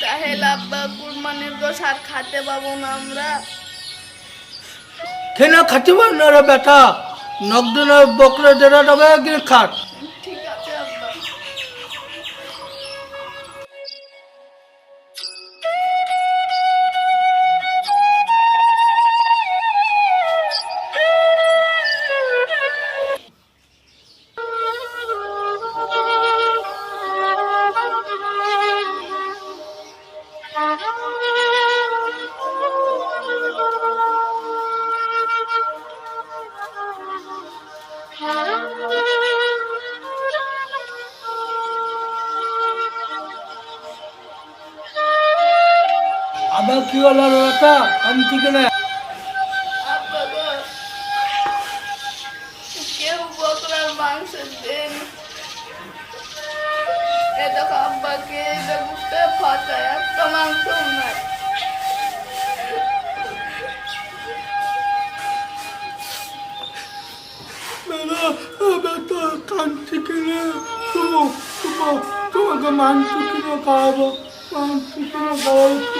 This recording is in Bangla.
তাহলে আব্বা খাতে পাবো না আমরা। কেন খাতে পাবো না বেটা? নগদনা বকরে দেড়া গিয়ে খাট। আবার কি হলো কেউ বকরার মাংস দেন এ দেখো আব্বাকে একটা মাংস নাই বেটা বেটা কাঁদছি কিনে তোমার তোমাকে মাংস কিনে খাওয়াবো মাংস কিনে খাওয়াবো